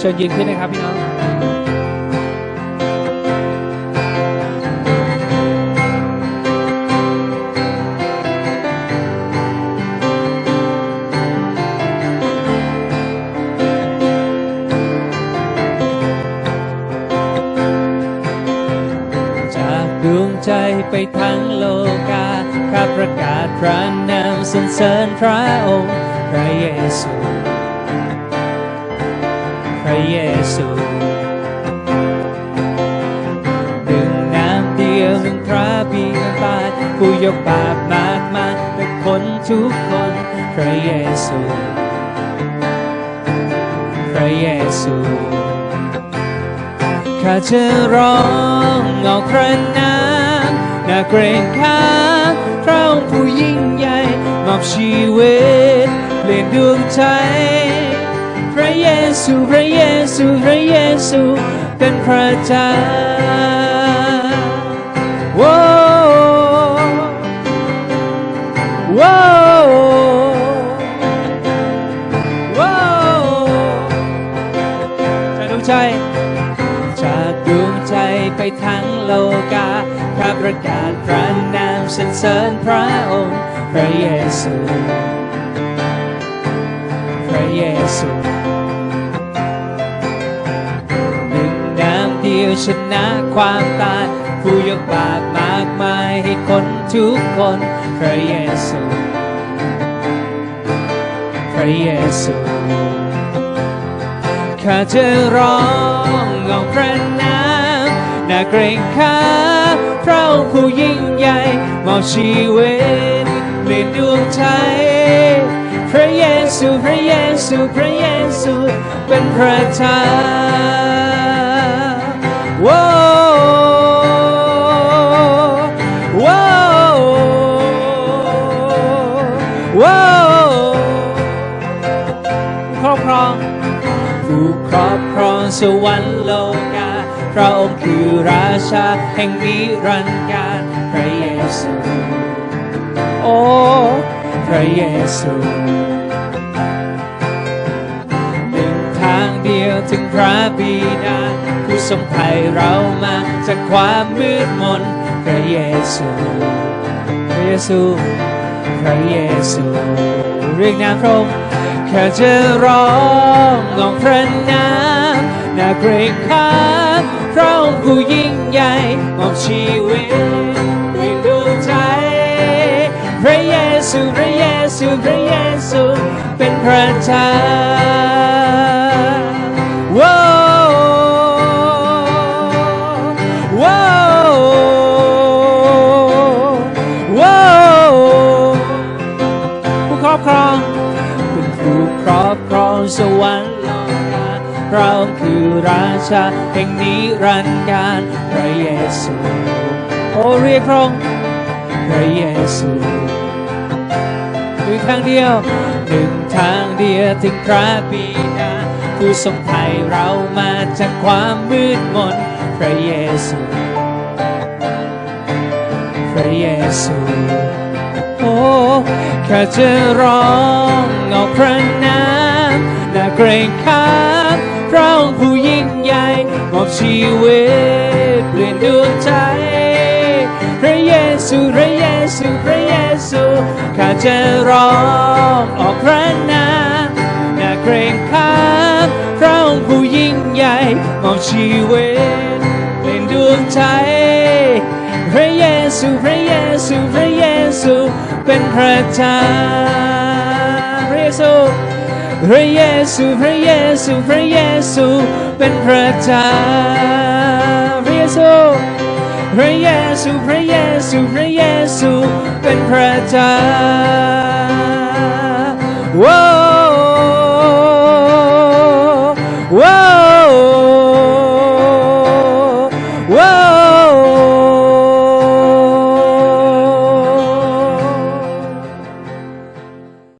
เชิญยืนขึ้นนะครับพี่น้องจากดวงใจไปทั้งโลกาข้าประกาศพระนามสรรเสริญพระองค์ พระเยซู ระเยซูหนึ่งน้ำเดียวหนึ่งพระบิดาผู้ยกบาปมากมายแต่คนทุกคนพระเยซู พระเยซูข้าจะร้องเอาพระนามน่าเกรงขามพระองค์ผู้ยิ่งใหญ่มอบชีวิตเปลี่ยนดวงใจ เยซู พระเยซู พระเยซู เป็นพระเจ้าว้ว้ว้จากดวงใจ จากดวงใจไปทั้งโลกาข้าประกาศพระนามสรรเสริญพระองค์พระเยซูพ ชนะความตายผู้ยกบาปมากมายให้คนทุกคนพระเยซูพระเยซูข้าจะร้องเอาพระนามน่าเกรงขาพระองค์ผู้ยิ่งใหญ่มอบชีวิตเปลี่ยนดวงใจพระเยซูพระเยซูพระเยซูเป็นพระเจ้า สวรรค์โลกาพระองค์คือราชาแห่งนิรันดร์การพระเยซูโอ้พระเยซูหนึ่งทางเดียวถึงพระบิดาผู้ทรงไถ่เรามาจากความมืดมนพระเยซูพระเยซูพระเยซูเรียกนามพระองค์ ข้าจะร้องเอาพระนามนาเกรงขามพระองค์ผู้ยิ่งใหญ่มอบชีวิตให้ดวงใจ พระเยซูพระเยซูพระเยซูเป็นพระเจ้าว้าว้าว้าผู้ครอบครอง ผู้ครอบครองสวรรค์โลกาเราคือราชาแห่งนิรันดร์การพระเยซูโอเรียกพระองค์พระเยซูหนึ่งทางเดียวหนึ่งทางเดียวถึงพระบิดาผู้ทรงไถ่เรามาจากความมืดมนพระเยซูพระเยซูโอ้ ข้าจะร้องเอาพระนามน่าเกรงขามพระองค์ผู้ยิ่งใหญ่มอบชีวิตเปลี่ยนดวงใจ พระเยซูพระเยซูพระเยซูข้าจะร้องออกพระนามน่าเกรงขามพระองค์ผู้ยิ่งใหญ่มอบชีวิตเปลี่ยนดวงใจ พระเยซูพระเยซูพระ พระเจ้าพระเยซูพระเยซูพระเยซูพระเยซูเป็นพระเจ้าพระเยซูพระเยซูพระเยซูพระเยซูเป็นพระเจ้า